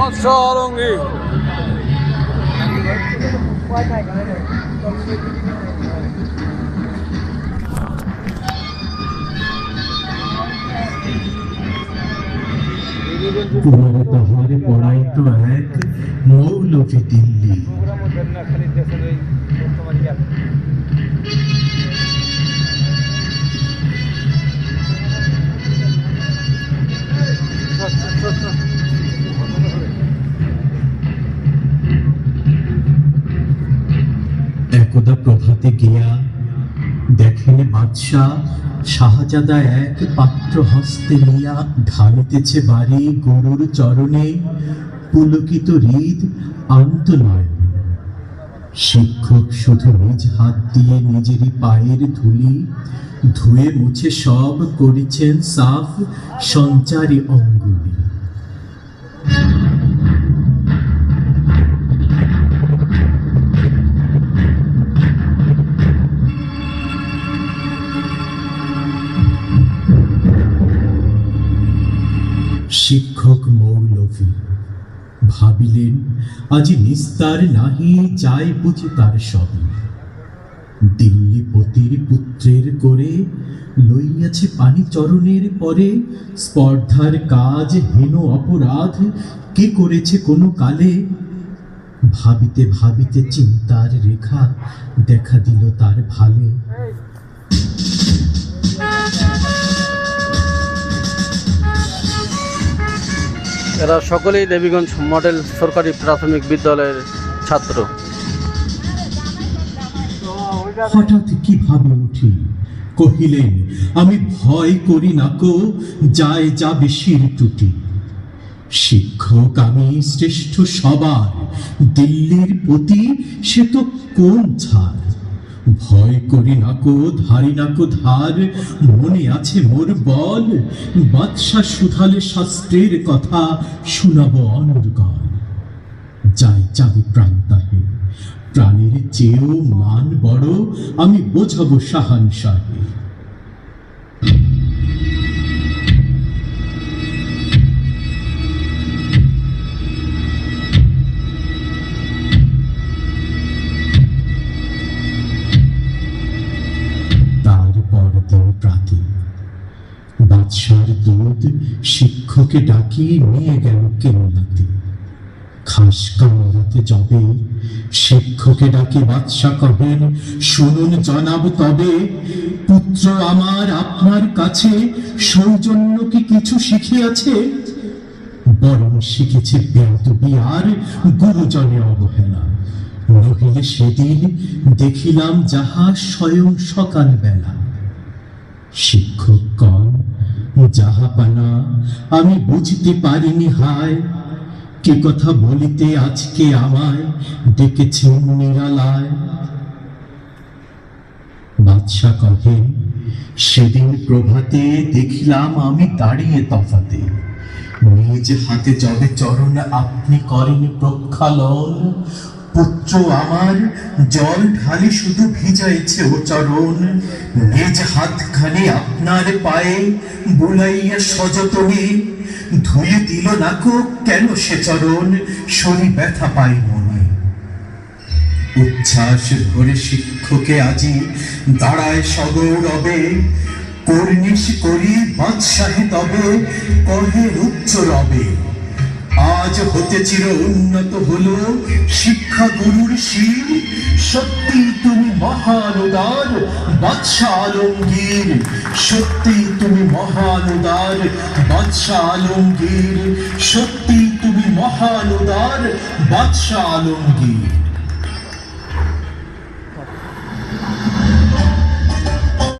অলঙ্গি তোমার তাহারে পড়াই তো এক মৌলভী একদা প্রভাতে গিয়া দেখেন বাদশাহ শাহজাদা এক পাত্র হস্তে নিয়া ঢালিতেছে বাড়ি গরুর চরণে পুলকিত হৃদ আন্তনয়ন শিক্ষক শুধু নিজ হাত দিয়ে নিজেরই পায়ের ধুলি ধুয়ে মুছে সব করেছেন সাফ সঞ্চারী অঙ্গুলি। শিক্ষক মৌলভী। ভাবিলেন, আজি নিস্তার নাহি, চাই বুঝি তার সবই। দিল্লিপতির পুত্রের করে লইয়াছে পানি চরণের পরে, স্পর্ধার কাজ হেন অপরাধ, কে করেছে কোনো কালে? ভাবিতে ভাবিতে চিন্তার রেখা দেখা দিল তার ভালে। এরা সকলেই দেবীগঞ্জ মডেল সরকারি প্রাথমিক বিদ্যালয়ের ছাত্র। হঠাৎ কীভাবে উঠি? কহিলেন, আমি ভয় করি না কো যায় যাবে শির টুটি। শিক্ষক আমি শ্রেষ্ঠ সবার, দিল্লির প্রতি সে তো কোন ছাড়? ভয় করি না কো, ধারি না কো ধার। মনে আছে মোর বল বাদশা সুধালে শাস্ত্রের কথা শুনাব অনুর্গল যাই যাবে প্রান্তাহে তাহে প্রাণের চেয়েও মান বড়, আমি বোঝাবো সাহান সাহে। দুধ শিক্ষকে ডাকিয়ে নিয়ে গেল কেল্লাতে খাস কামরাতে যাবে, শিক্ষকে ডাকি, বাদশা কহেন, শুনুন জনাব, তবে পুত্র আমার আপনার কাছে সৌজন্য কি কিছু শিখিয়াছে? বরং শিখেছে বেদবি আর গুরুজনে অবহেলা। নহিলে সেদিন দেখিলাম যাহা স্বয়ং সকাল বেলা শিক্ষক কন যাহা পানা আমি বুঝতে পারিনি হায়। কে কথা বলিতে আজকে আমায় ডেকেছেন বাদশা কহেন, সেদিন প্রভাতে দেখিলাম আমি দাঁড়িয়ে তফাতে। নিজ হাতে যবে চরণ আপনি করেন প্রক্ষালন। পুত্র আমার, জল ঢালি শুধু ভিজাইছে ও চরণ, নিজ হাতখানি আপনার পায়ে বুলাইয়া সযতনে ধুয়ে দিল নাকো কেন সে চরণ শরী ব্যথা পাই মনে। উচ্ছ্বাস ভরে শিক্ষকে আজি দাঁড়ায় সগৌরবে কর্নিশ করি বাদশাহে তবে, কহে উচ্চ রবে। আজ হতে চির উন্নত হলো শিক্ষা গুরুর শির সত্যি তুমি মহান উদার, বাদশাহ আলমগীর। সত্যি তুমি মহান উদার, বাদশাহ আলমগীর। সত্যি তুমি মহান উদার, বাদশাহ আলমগীর।